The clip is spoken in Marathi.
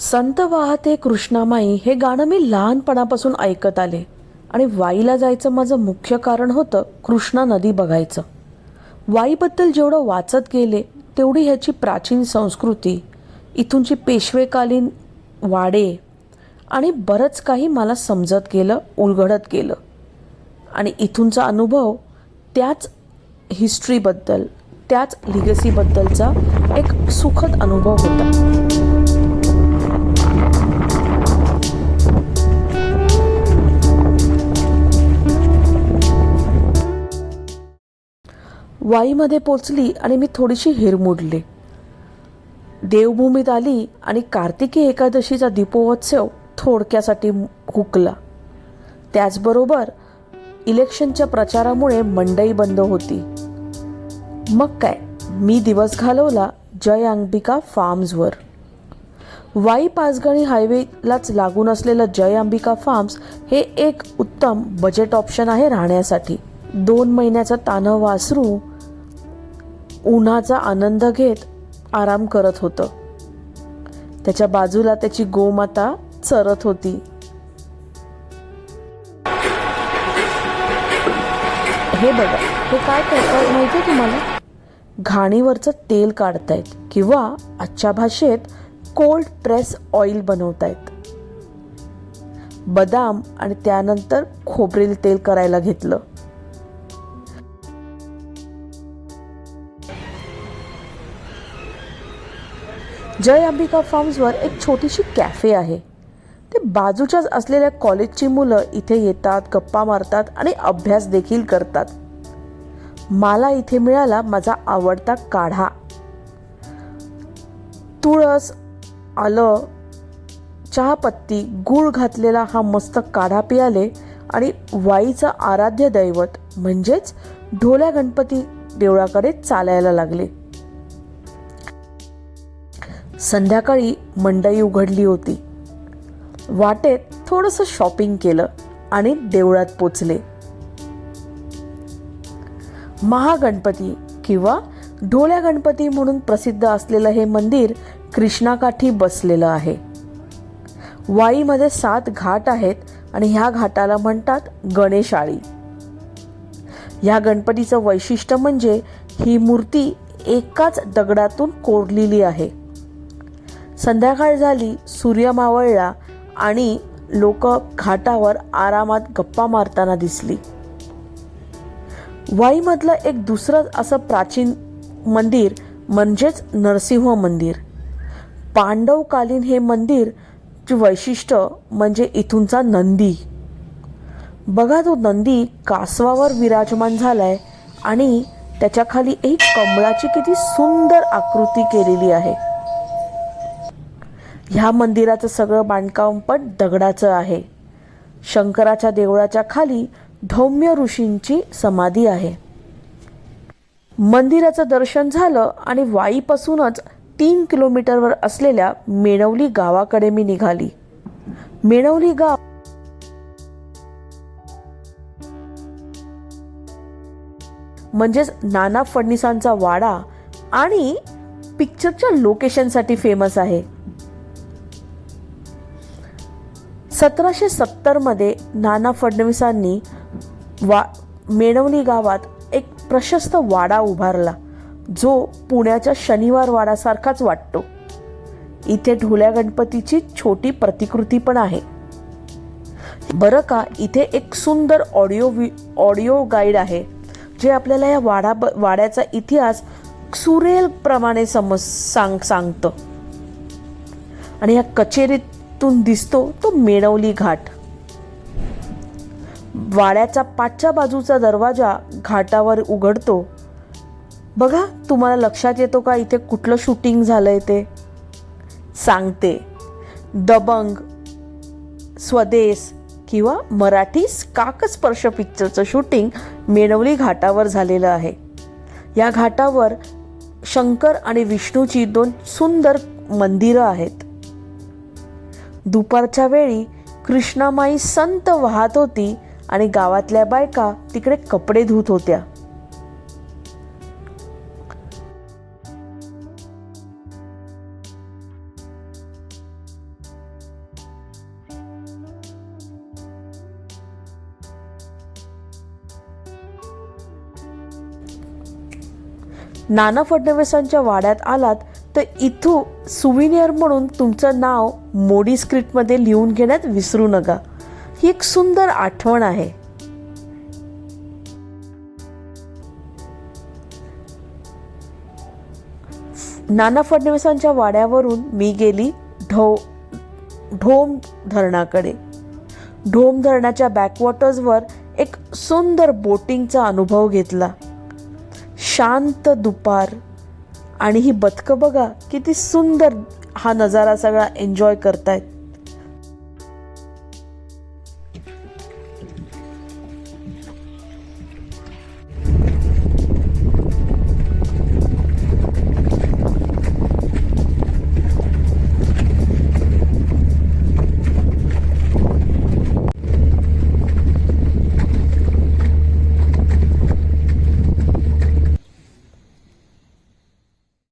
संत वाहते कृष्णामाई हे गाणं मी लहानपणापासून ऐकत आले. आणि वाईला जायचं माझं मुख्य कारण होतं कृष्णा नदी बघायचं. वाईबद्दल जेवढं वाचत गेले तेवढी ह्याची प्राचीन संस्कृती इथूनची पेशवेकालीन वाडे आणि बरंच काही मला समजत गेलं उलगडत गेलं. आणि इथूनचा अनुभव त्याच हिस्ट्रीबद्दल त्याच लिगसीबद्दलचा एक सुखद अनुभव होता. वाईमध्ये पोचली आणि मी थोडीशी हिरमुडले देवभूमीत आली आणि कार्तिकी एकादशीचा दीपोत्सव थोडक्यासाठी हुकला. त्याचबरोबर इलेक्शनच्या प्रचारामुळे मंडई बंद होती. मग काय? मी दिवस घालवला जय अंबिका फार्म्सवर वाई पाचगणी हायवेलाच लागून असलेलं जय अंबिका फार्म्स हे एक उत्तम बजेट ऑप्शन आहे राहण्यासाठी. दोन महिन्याचा तानव वासरू उन्हाचा आनंद घेत आराम करत होतं. त्याच्या बाजूला त्याची गोमाता चरत होती. हे बघा हे काय करतात माहितीये तुम्हाला? घाणीवरचं तेल काढतायत किंवा आजच्या भाषेत कोल्ड प्रेस ऑइल बनवतायत. बदाम आणि त्यानंतर खोबरेल तेल करायला घेतलं. जय अंबिका फार्म्सवर एक छोटीशी कॅफे आहे. ते बाजूच्याच असलेल्या कॉलेजची मुलं इथे येतात गप्पा मारतात आणि अभ्यास देखील करतात. मला इथे मिळाला माझा आवडता काढा. तुळस आलं चहापत्ती गूळ घातलेला हा मस्त काढा पियाले आणि वाईचं आराध्य दैवत म्हणजेच ढोल्या गणपती देवळाकडे चालायला लागले. संध्याकाळी मंडई उघडली होती. वाटेत थोडंसं शॉपिंग केलं आणि देवळात पोचले. महागणपती किंवा ढोल्या गणपती म्हणून प्रसिद्ध असलेलं हे मंदिर कृष्णाकाठी बसलेलं आहे. वाईमध्ये सात घाट आहेत आणि ह्या घाटाला म्हणतात गणेशाळी. ह्या गणपतीचं वैशिष्ट्य म्हणजे ही मूर्ती एकाच दगडातून कोरलेली आहे. संध्याकाळ झाली सूर्य मावळला आणि लोक घाटावर आरामात गप्पा मारताना दिसली. वाईमधलं एक दुसरं असं प्राचीन मंदिर म्हणजेच नरसिंह मंदिर. पांडवकालीन हे मंदिर वैशिष्ट्य म्हणजे इथूनचा नंदी. बघा तो नंदी कासवावर विराजमान झालाय आणि त्याच्याखाली एक कमळाची किती सुंदर आकृती केलेली आहे. ह्या मंदिराचं सगळं बांधकाम पण दगडाचं आहे. शंकराच्या देवळाच्या खाली धौम्य ऋषींची समाधी आहे. मंदिराचं दर्शन झालं आणि वाईपासूनच तीन किलोमीटरवर असलेल्या मेणवली गावाकडे मी निघाली. मेणवली गाव म्हणजेच नाना फडणीसांचा वाडा आणि पिक्चरच्या लोकेशनसाठी फेमस आहे. सतराशे सत्तरमध्ये नाना फडणवीसांनी वा मेणवली गावात एक प्रशस्त वाडा उभारला जो पुण्याच्या शनिवार वाडासारखाच वाटतो. इथे ढोल्या गणपतीची छोटी प्रतिकृती पण आहे. बरं का इथे एक सुंदर ऑडिओ वि ऑडिओ गाईड आहे जे आपल्याला या वाडा वाड्याचा इतिहास सुरेल प्रमाणे समज सांग सांगतं. आणि या कचेरीत तून दिसतो तो मेणवली घाट. वाड्याचा पाचच्या बाजूचा दरवाजा घाटावर उघडतो. बघा तुम्हाला लक्षात येतो का इथे कुठलं शूटिंग झालंय ते? सांगते. दबंग स्वदेश किंवा मराठी काकस्पर्श पिक्चरचं शूटिंग मेणवली घाटावर झालेलं आहे. या घाटावर शंकर आणि विष्णूची दोन सुंदर मंदिरं आहेत. दुपारच्या वेळी कृष्णामाई संत वाहत होती आणि गावातल्या बायका तिकडे कपडे धुत होत्या. नाना फडणवीसांच्या वाड्यात आलात तर इथू सुविनियर म्हणून तुमचं नाव मोडी स्क्रिप्टमध्ये लिहून घेण्यात विसरू नका. ही एक सुंदर आठवण आहे. नाना फडणवीसांच्या वाड्यावरून मी गेली ढो ढोम धरणाकडे. ढोम धरणाच्या बॅकवॉटर्सवर एक सुंदर बोटिंगचा अनुभव घेतला. शांत दुपार आणि ही बदकं बघा किती सुंदर हा नजारा सगळा एन्जॉय करतायत.